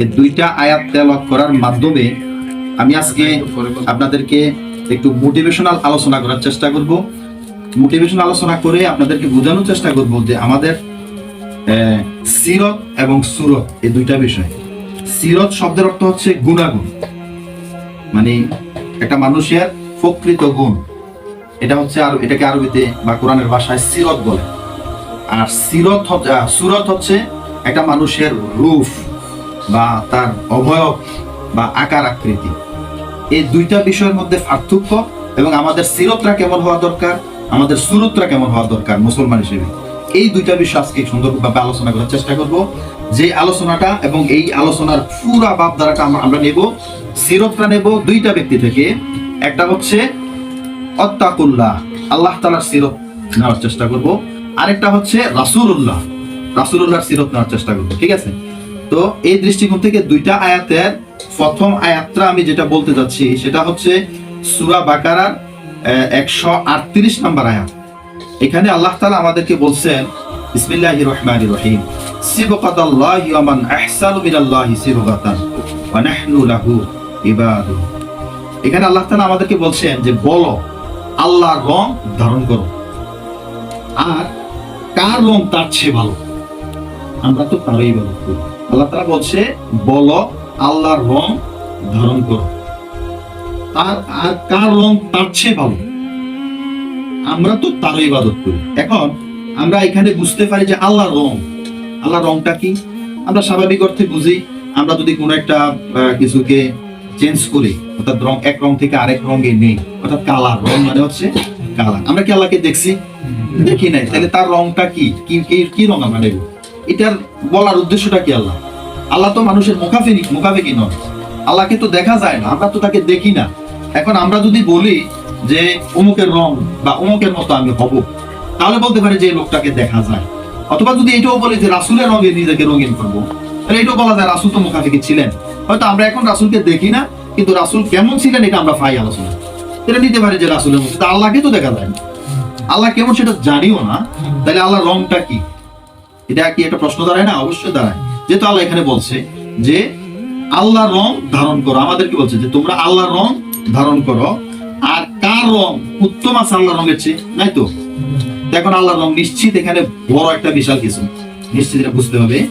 এই দুইটা আয়াত তেলাওয়াত করার মাধ্যমে আমি আজকে আপনাদেরকে একটু মোটিভেশনাল আলোচনা করার চেষ্টা করব। মোটিভেশনাল আলোচনা করে আপনাদেরকে বোঝানোর চেষ্টা করব যে আমাদের সিরত এবং সুরত, এই দুইটা বিষয়। সিরত শব্দের অর্থ হচ্ছে গুণাগুণ। মানে একটা মানুষের প্রকৃত গুণ। এটা হচ্ছে আর এটাকে আরবিতে বা কোরআনের ভাষায় সিরত বলে। আর সিরত সুরত হচ্ছে একটা মানুষের রূপ। বা তার অবয়ব বা আকার আকৃতি। এই দুইটা বিষয়ের মধ্যে পার্থক্য এবং আমাদের সিরতরা কেমন হওয়া দরকার, আমাদের সুরতরা কেমন হওয়া দরকার মুসলমান হিসেবে। এই দুইটা বিষয় আজকে সুন্দরভাবে আলোচনা করার চেষ্টা করব। যে আলোচনাটা এবং এই আলোচনার পুরা ভাবধারাটা আমরা আমরা নেব সিরতটা নেব দুইটা ব্যক্তি থেকে। একটা হচ্ছে অত্তাকুল্লাহ, আল্লাহ তালার সিরত নেওয়ার চেষ্টা করব। আরেকটা হচ্ছে রাসূলুল্লাহ, রাসূলুল্লাহর সিরত নেওয়ার চেষ্টা করব, ঠিক আছে? তো এই দৃষ্টিকোণ থেকে দুইটা আয়াতের প্রথম আয়াতটা আমি যেটা বলতে যাচ্ছি, সেটা হচ্ছে সূরা বাকারার একশো আটত্রিশ নম্বর আয়াত। এখানে আল্লাহ তালা আমাদেরকে বলছেন, বিসমিল্লাহির রহমানির রহিম সিবকাতান লাহু এখানে আল্লাহ তাআলা আমাদেরকে বলছেন যে, বলো রং ধারণ করো, আর কার রং তার চেয়ে ভালো? আমরা তো তারই ভালো। আল্লাহ তাআলা বলছে, বলো আল্লাহর রং ধারণ করো। আর আর কার রং তার চেয়ে ভালো? আমরা তো তারই ইবাদত করি। এখন আমরা এখানে বুঝতে পারি যে আল্লাহর রং, আল্লাহর রংটা কি? আমরা স্বাভাবিক অর্থে বুঝি, আমরা যদি কোনো একটা কিছুকে চেঞ্জ করি, অর্থাৎ রং, এক রং থেকে আরেক রঙে নেই, অর্থাৎ কালার, রং মানে হচ্ছে কালার। আমরা কি আল্লাহকে দেখছি? দেখি নাই। তাহলে তার রংটা কি- কি রং আমরা নেব? এটার বলার উদ্দেশ্যটা কি আল্লাহ? আল্লাহ তো মানুষের মুখাফিনি মুখাফিকি নয় আল্লাহকে তো দেখা যায় না, আমরা তো তাকে দেখি না। এখন আমরা যদি বলি যে অমুকের রং বা অমুকের মতো আমি হব, তাহলে বলতে পারি যে লোকটাকে দেখা যায়। অথবা যদি এটাও বলি যে রাসুলের রঙে নিজেকে রঙিন করব, তাহলে এটাও বলা যায় রাসুল তো মুখাফিকি ছিলেন। হয়তো আমরা এখন রাসুলকে দেখি না, কিন্তু রাসুল কেমন ছিলেন এটা আমরা পাই আলোচনা। এটা নিতে পারি যে রাসুলের তা আল্লাহকে তো দেখা যায় না। আল্লাহ কেমন সেটা জানিও না, তাহলে আল্লাহ রংটা কি? এটা কি একটা প্রশ্ন দাঁড়ায়? না, অবশ্যই দাঁড়ায়। যেহেতু আল্লাহ এখানে বলছে যে, আল্লাহর রং ধারণ করো। আমাদেরকে বলছে? যে তোমরা আল্লাহর রং ধারণ করো। আর কার রং? উত্তম আছে আল্লাহর রঙের চেয়ে নাই তো? দেখুন, আল্লাহর রং নিশ্চিত এখানে বড় একটা বিশাল কিছু। নিশ্চিত এটা বুঝতে হবে।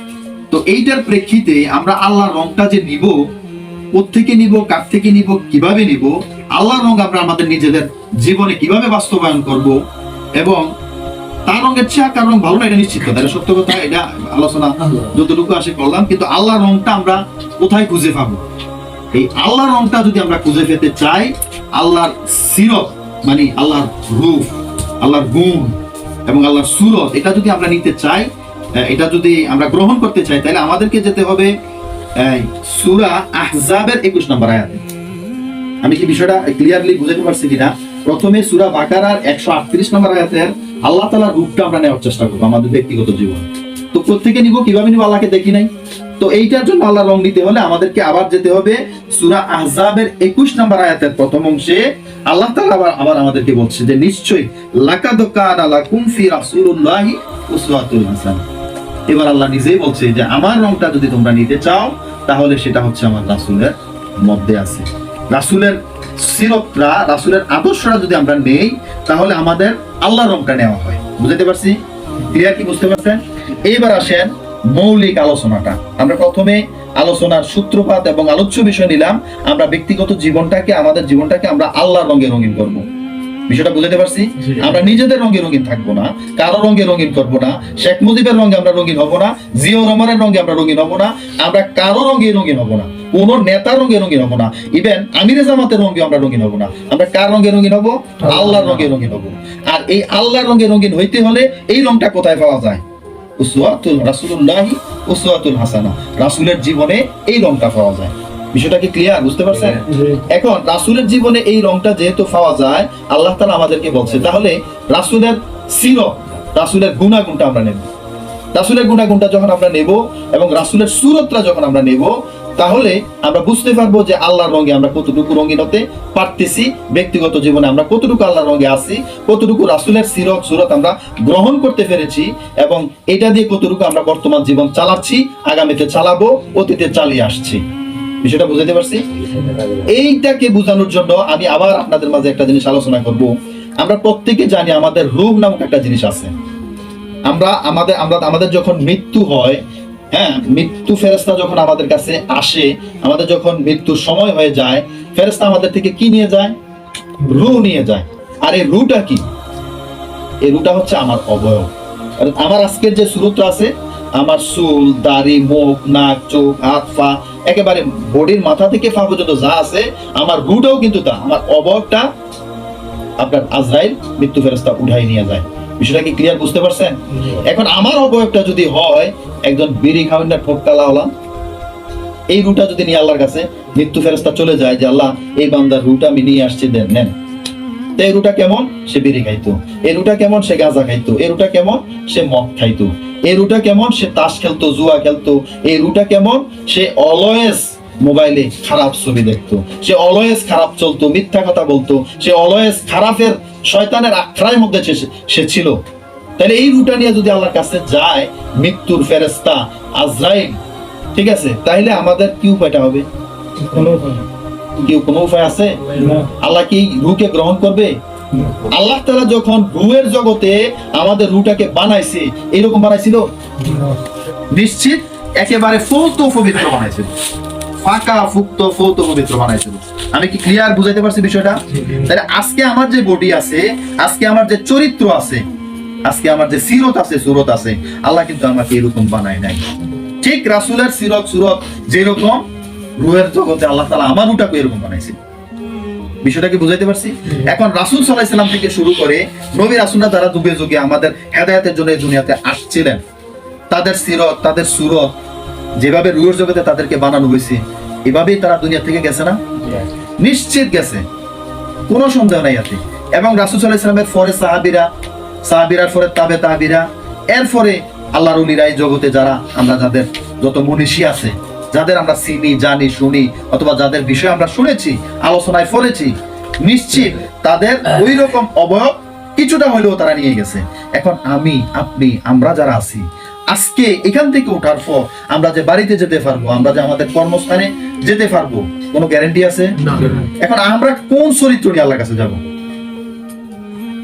তো এইটার প্রেক্ষিতে আমরা আল্লাহ রংটা যে নিব থেকে নিব, কার থেকে নিব, কীভাবে নিব, আল্লাহর রং আমরা আমাদের নিজেদের জীবনে কীভাবে বাস্তবায়ন করব এবং তার রঙের চেয়ে কার রং ভালো না, এটা নিশ্চিত কথা এটা সত্য কথা, এটা আলোচনা যতটুকু আসে করলাম, কিন্তু আল্লাহর রংটা আমরা কোথায় খুঁজে পাবো? এই আল্লাহর রংটা যদি আমরা খুঁজে পেতে চাই, আল্লাহর সিরত মানে আল্লাহর রূপ, আল্লাহর গুণ এবং আল্লাহর সুরত, এটা যদি আমরা নিতে চাই এটা যদি আমরা গ্রহণ করতে চাই, তাহলে আমাদেরকে যেতে হবে সুরা আহজাবের একুশ নম্বর আয়াতে। আমি কি বিষয়টা ক্লিয়ারলি বুঝাতে পারছি কিনা? প্রথমে সুরা বাকারার একশো আটত্রিশ নম্বর আয়াতের আল্লাহ তালার রূপটা আমরা নেওয়ার চেষ্টা করব আমাদের ব্যক্তিগত জীবন। তো কোথেকে নিব, কীভাবে নিব আল্লাহকে দেখি নাই? তো এইটার জন্য আল্লাহ রং নিতে হলে আমাদেরকে আবার যেতে হবে সুরা আহজাবের একুশ নম্বর আয়াতের প্রথম অংশে। আল্লাহ তাআলা আবার আবার আমাদেরকে বলছে যে, নিশ্চয়ই লাকাদ কানা লাকুম ফি রাসূলুল্লাহি উসওয়াতুল হাসানাহ এবার আল্লাহ নিজেই বলছে যে, আমার রংটা যদি তোমরা নিতে চাও, তাহলে সেটা হচ্ছে আমার রাসূলের মধ্যে আছে। রাসূলের সিরতরা রাসূলের আদর্শরা যদি আমরা নেই, তাহলে আমাদের আল্লাহর রংটা নেওয়া হয়। বুঝতে পারছি? ক্লিয়ার কি বুঝতে পারছেন? এইবার আসেন মৌলিক আলোচনাটা। আমরা প্রথমে আলোচনার সূত্রপাত এবং আলোচ্য বিষয় নিলাম। আমরা ব্যক্তিগত জীবনটাকে, আমাদের জীবনটাকে আমরা আল্লাহর রঙে রঙিন করব। বিষয়টা বুঝতে পারছি? আমরা নিজেদের রঙে রঙিন থাকব না, কারও রঙে রঙিন করব না, শেখ মুজিবের রঙে আমরা রঙিন হব না জিও রহমানের রঙে আমরা রঙিন হব না, আমরা কারও রঙে রঙিন হব না। কোন নেতার রঙে রঙিন হব না। ইভেন আমিরে জামাতের রঙে আমরা রঙিন হব না। আমরা কার রঙে রঙিন হব? আল্লাহর রঙে। রঙিন হব। আর এই আল্লাহর রঙে রঙিন হইতে হলে এই রংটা কোথায় পাওয়া যায়? উসওয়াতুল রাসূলুল্লাহি উসওয়াতুল হাসানা। রাসূলের জীবনে এই রংটা পাওয়া যায়। বিষয়টা কি ক্লিয়ার বুঝতে পারছেন? এখন রাসূলের জীবনে এই রংটা যেহেতু পাওয়া যায় আল্লাহ তাআলা আমাদেরকে বলছে তাহলে রাসূলের সিরত রাসূলের গুণাগুণটা আমরা নেব। রাসূলের গুণাগুণটা যখন আমরা নেব এবং রাসূলের সুরতটা যখন আমরা নেব তাহলে আমরা বুঝতে পারব যে আল্লাহর রঙে আমরা কতটুকু রঙিন হতে পারতেছি। ব্যক্তিগত জীবনে আমরা কতটুকু আল্লাহর রঙে আছি, কতটুকু রাসুলের সিরত সুরত আমরা গ্রহণ করতে পেরেছি এবং এটা দিয়ে কতটুকু আমরা বর্তমান জীবন চালাচ্ছি, আগামীতে চালাবো, অতীতে চালিয়ে আসছি। বিষয়টা বুঝাতে পারছি? এইটাকে বোঝানোর জন্য আমি আবার আপনাদের মাঝে একটা জিনিস আলোচনা করব। আমরা প্রত্যেকে জানি আমাদের রূপ নামক একটা জিনিস আছে। আমরা আমাদের আমরা, আমাদের যখন মৃত্যু হয় হ্যাঁ মৃত্যু ফেরেস্তা যখন আমাদের কাছে আসে, আমাদের যখন মৃত্যুর সময় হয়ে যায় ফেরেস্তা আমাদের থেকে কি নিয়ে যায়? রু নিয়ে যায়। আর এই রুটা কি? এই রুটা হচ্ছে আমার অবয়ব। আমার আজকের যে সুরত আছে, আমার চুল, দাড়ি, মুখ, নাক, চোখ, হাত, পা, একেবারে বডির মাথা থেকে পা পর্যন্ত যা আছে, আমার রুটাও কিন্তু তা। আমার অবয়বটা আপনার আজরাইল মৃত্যু ফেরস্তা উঠাই নিয়ে যায়। বিষয়টা কি ক্লিয়ার বুঝতে পারছেন? এখন আমার অবয়বটা যদি হয়, একজন বিড়ি খাওয়ান ঠোক্কালা হলাম এই রুটা যদি নিয়ে আল্লাহর কাছে মৃত্যু ফেরস্তা চলে যায় যে আল্লাহ, এই বান্দার রুটা আমি নিয়ে আসছি, দেন, নেন। এই রুটা কেমন? সে বিড়ি খাইতো। এই রুটা কেমন? সে গাঁজা খাইতো। এই রুটা কেমন? সে মদ খাইতো। এই রুটা কেমন? সে তাস খেলতো, জুয়া খেলতো। এই রুটা কেমন? সে অলওয়েজ মোবাইলে খারাপ ছবি দেখতো। সে অলওয়েজ খারাপ চলতো, মিথ্যা কথা বলতো। সে অলওয়েজ খারাপের শয়তানের আখড়ার মধ্যে সে- ছিল। তাহলে এই রুটা নিয়ে যদি আল্লাহর কাছে যায় মৃত্যুর ফেরেস্তা আজরাইল ঠিক আছে? তাইলে আমাদের কি উপায়টা হবে। কেউ কোনো উপায় আছে? আল্লাহ কি রুকে গ্রহণ করবে? আল্লাহ যখন রুয়ের জগতে আমাদের রুটাকে বানাইছে এরকম বানাইছিল? নিশ্চিত? একেবারে ফৌত পবিত্র বানাইছিল ফাঁকা ফুক্ত পবিত্র বানাইছিল। আমি কি ক্লিয়ার বুঝাইতে পারছি বিষয়টা? তাহলে আজকে আমার যে বডি আছে, আজকে আমার যে চরিত্র আছে, আজকে আমার যে সিরত আছে, সুরত আছে, আল্লাহ কিন্তু আমাকে এরকম নাই। ঠিক রাসুলের সিরত, সুরত যেরকম, রুহের জগতে আল্লাহ তালা আমার এরকম বানাইছে। বিষয়টা কি বুঝাইতে পারছি? এখন রাসুল সাল্লাহ থেকে শুরু করে নবী রাসুলরা যারা যুগে যুগে আমাদের হেদায়তের জন্য এই দুনিয়াতে আসছিলেন, তাদের সিরত, তাদের সুরত যেভাবে রুহের জগতে তাদেরকে বানানো হয়েছে, এভাবেই তারা দুনিয়া থেকে গেছে না? নিশ্চিত গেছে। কোনো সন্দেহ নাই এতে। এবং রাসুল সাল্লাহ ইসলামের পরে সাহাবিরা, সাহাবিরার পরে তাবে তাহাবিরা, এরপরে আল্লাহ রুলিরা এই জগতে যারা, আমরা যাদের যত মনীষী আছে, যাদের আমরা চিনি, জানি, শুনি, অথবা যাদের বিষয়ে আমরা শুনেছি, আলোচনায় পড়েছি, নিশ্চিত তাদের ওই রকম অবয়ব কিছুটা হলেও তারা নিয়ে গেছে। এখন আমি, আপনি, আমরা যারা আছি আজকে এখান থেকে ওঠার পর আমরা যে বাড়িতে যেতে পারব আমরা যে আমাদের কর্মস্থানে যেতে পারব কোনো গ্যারান্টি আছে। এখন আমরা কোন চরিত্র নিয়ে আল্লাহর কাছে যাব?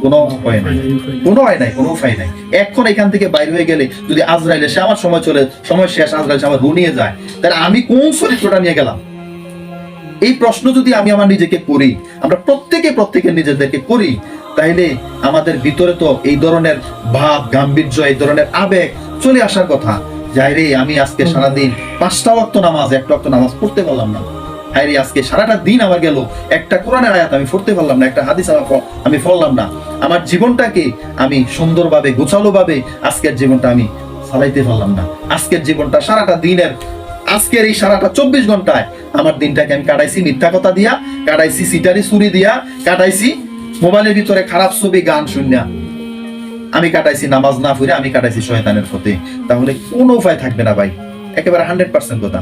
কোনো উপায় নাই। কোনো উপায় নাই কোনো উপায় নাই। এখন এখান থেকে বাইরে হয়ে গেলে যদি আজরাইল এসে আমার সময় চলে সময় শেষ আজরাইল আমার যায় তাহলে আমি কোন চরিত্রটা নিয়ে গেলাম? এই প্রশ্ন যদি আমি আমার নিজেকে করি আমরা প্রত্যেকে প্রত্যেকে নিজেদেরকে করি তাইলে আমাদের ভিতরে তো এই ধরনের ভাব, গাম্ভীর্য, এই ধরনের আবেগ চলে আসার কথা। যাই রে, আমি আজকে সারাদিন পাঁচটা ওয়াক্ত নামাজ, একটা ওয়াক্ত নামাজ পড়তে পারলাম না। হায় রে, আজকে সারাটা দিন আমার গেল। একটা কোরআনের আয়াত আমি পড়তে পারলাম না, একটা হাদিস আমার আমি পড়লাম না। আমার জীবনটাকে আমি সুন্দরভাবে গোছালো ভাবে আজকের জীবনটা আমি চালাইতে পারলাম না। আজকের জীবনটা সারাটা দিনের, আজকের এই সারাটা চব্বিশ ঘন্টায় আমার দিনটাকে আমি কাটাইছি মিথ্যা কথা দিয়া, কাটাইছি সিটারি চুরি দিয়া, কাটাইছি মোবাইলের ভিতরে খারাপ ছবি, গান শুনিয়া আমি কাটাইছি, নামাজ না ফুরে আমি কাটাইছি শয়তানের পথে তাহলে কোনো উপায় থাকবে না ভাই। একেবারে হান্ড্রেড পার্সেন্ট কথা।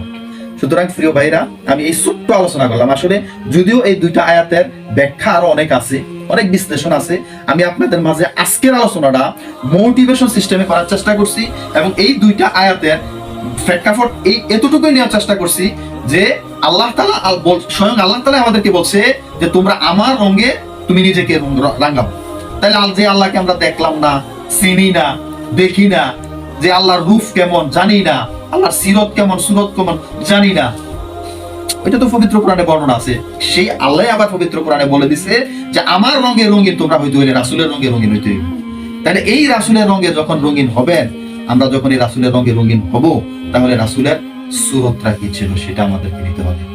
সুতরাং প্রিয় ভাইরা, আমি এই ছোট্ট আলোচনা করলাম। আসলে যদিও এই দুইটা আয়াতের ব্যাখ্যা আরও অনেক আছে, অনেক বিশ্লেষণ আছে, আমি আপনাদের মাঝে আজকের আলোচনাটা মোটিভেশন সিস্টেমে করার চেষ্টা করছি এবং এই দুইটা আয়াতের প্রেক্ষাপট এই এতটুকুই নেওয়ার চেষ্টা করছি যে আল্লাহ তালা স্বয়ং আল্লাহ তালা আমাদেরকে বলছে যে তোমরা আমার রঙে তুমি নিজেকে রাঙাও। তাহলে আল- যে আল্লাহকে আমরা দেখলাম না, চিনি না, দেখি না, যে আল্লাহর রূপ কেমন জানি না, আল্লাহর সিরত কেমন, সুরত কেমন জানি না এটা তো পবিত্র কোরআনে বর্ণনা আছে। সেই আল্লাহ আবার পবিত্র কোরআনে বলে দিছে যে, আমার রঙে রঙিন তোমরা হইতে হইলে রাসুলের রঙে রঙিন হইতে হইবে। তাহলে এই রাসুলের রঙে যখন রঙিন হবেন, আমরা যখন এই রাসুলের রঙে রঙিন হব, তাহলে রাসুলের সুরতটা কি ছিল সেটা আমাদেরকে নিতে হবে।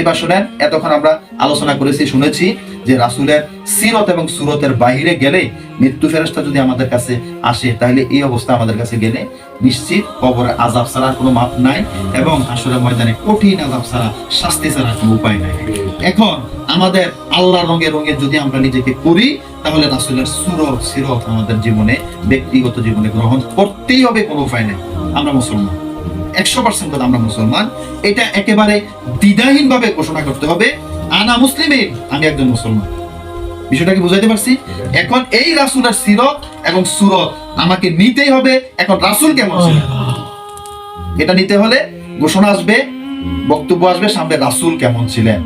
এবার শুনেন, এতক্ষণ আমরা আলোচনা করেছি, শুনেছি যে রাসুলের সিরত এবং সুরতের বাইরে গেলে মৃত্যু ফেরস্তা যদি আমাদের কাছে আসে, তাহলে এই অবস্থা আমাদের কাছে গেলে নিশ্চিত কবরে আজাব ছাড়া কোনো মাপ নাই এবং আসলে ময়দানে কঠিন আজাব ছাড়া, শাস্তি ছাড়া কোনো উপায় নাই। এখন আমাদের আল্লাহ রঙে রঙে যদি আমরা নিজেকে করি, তাহলে রাসুলের সুরত, সিরত আমাদের জীবনে, ব্যক্তিগত জীবনে গ্রহণ করতেই হবে, কোনো উপায় নেই। আমরা মুসলমান। একশো পার্সেন্ট কথা আমরা মুসলমান। এটা একেবারে দ্বিধাহীন ভাবে ঘোষণা করতে হবে। আনা মুসলিমের আমি একজন মুসলমান। বিষয়টা কি বুঝাইতে পারছি? এখন এই রাসুলের সিরত এবং সুরত আমাকে নিতেই হবে। এখন রাসুল কেমন ছিল? এটা নিতে হলে ঘোষণা আসবে, বক্তব্য আসবে সামনে রাসুল কেমন ছিলেন।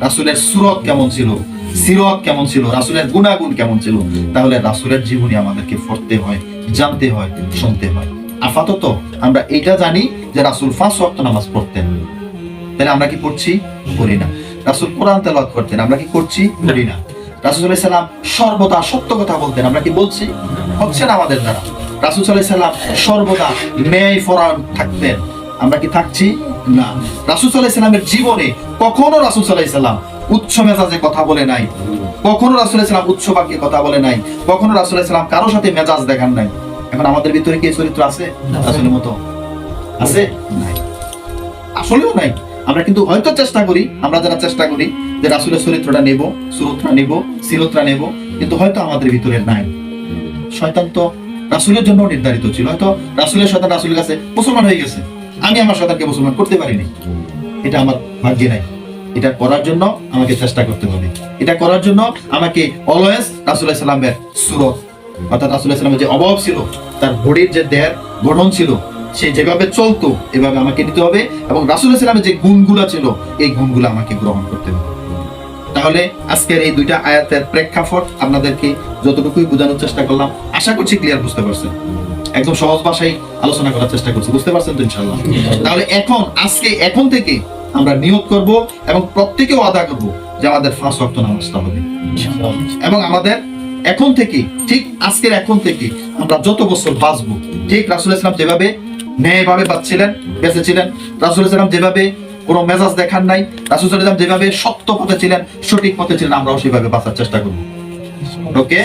রাসুলের সুরত কেমন ছিল? সিরত কেমন ছিল? রাসুলের গুণাগুণ কেমন ছিল? তাহলে রাসুলের জীবনী আমাদেরকে পড়তে হয়, জানতে হয়, শুনতে হয়। আপাতত আমরা এটা জানি যে রাসুল পাঁচ ওয়াক্ত নামাজ পড়তেন। তাহলে আমরা কি পড়ছি? করি না। রাসুল কোরআন তেলাওয়াত করতেন, আমরা কি করছি? করি না। রাসুল সর্বদা সত্য কথা বলতেন, আমরা কি বলছি? হচ্ছে না আমাদের দ্বারা। সর্বদা ন্যায় ফরান থাকতেন, আমরা কি থাকছি? না। জীবনে কখনো রাসুল উচ্চ মেজাজে কথা বলে নাই। কখনো রাসুল সাল্লাম উচ্চ বাক্যে কথা বলে নাই। কখনো রাসুল সাল্লাম কারোর সাথে মেজাজ দেখান নাই। এখন আমাদের ভিতরে কি চরিত্র আছে? রাসুলের মতো। আছে? নাই। আসলেও নাই। আমরা কিন্তু হয়তো চেষ্টা করি আমরা যারা চেষ্টা করি যে রাসুলের চরিত্রটা নেব সুরতটা নেব সিরতটা নেব কিন্তু হয়তো আমাদের ভিতরে নাই। শয়তান তো রাসুলের জন্য নির্ধারিত ছিল। হয়তো রাসুলের শয়তান রাসুলের কাছে মুসলমান হয়ে গেছে। আমি আমার শয়তানকে মুসলমান করতে পারিনি। এটা আমার ভাগ্যে নাই। এটা করার জন্য আমাকে চেষ্টা করতে হবে। এটা করার জন্য আমাকে অলওয়েজ রাসুল্লাহ সাল্লামের সুরত অর্থাৎ রাসুল্লাহ সাল্লামের যে অভাব ছিল তার বডির যে দেহের গঠন ছিল সে যেভাবে চলতো এভাবে আমাকে নিতে হবে এবং রাসুল্লাহ সাল্লামের যে গুণগুলো ছিল এই গুণগুলো আমাকে গ্রহণ করতে হবে। তাহলে আজকের এই দুইটা আয়াতের প্রেক্ষাপট আপনাদেরকে যতটুকুই বোঝানোর চেষ্টা করলাম আশা করছি ক্লিয়ার বুঝতে পারছেন। একদম সহজ ভাষায় আলোচনা করার চেষ্টা করছি বুঝতে পারছেন তো ইনশাল্লাহ তাহলে এখন আজকে এখন থেকে আমরা নিয়োগ করব এবং প্রত্যেকেও আদা করব যে আমাদের ফার্স্ট ওয়াক্ত নামাজটা হবে। এবং আমাদের এখন থেকে ঠিক আজকের এখন থেকে আমরা যত বছর বাঁচবো ঠিক রাসুল ইসলাম যেভাবে ন্যায়ভাবে বাঁচছিলেন বেঁচেছিলেন রাসুল ইসলাম যেভাবে কোনো মেজাজ দেখান নাই রাসুল ইসলাম যেভাবে সত্য পথে ছিলেন সঠিক পথে ছিলেন আমরাও সেভাবে বাঁচার চেষ্টা করব। ওকে?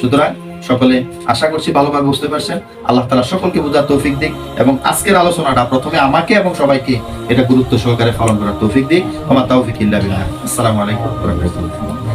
সুতরাং সকলে আশা করছি ভালোভাবে বুঝতে পারছেন। আল্লাহ তালা সকলকে বোঝার তৌফিক দিক এবং আজকের আলোচনাটা প্রথমে আমাকে এবং সবাইকে এটা গুরুত্ব সহকারে পালন করার তৌফিক দিক। আমার তৌফিক ইল্লা বিল্লাহ। আসসালামু আলাইকুম রাহমাতুল্লাহ।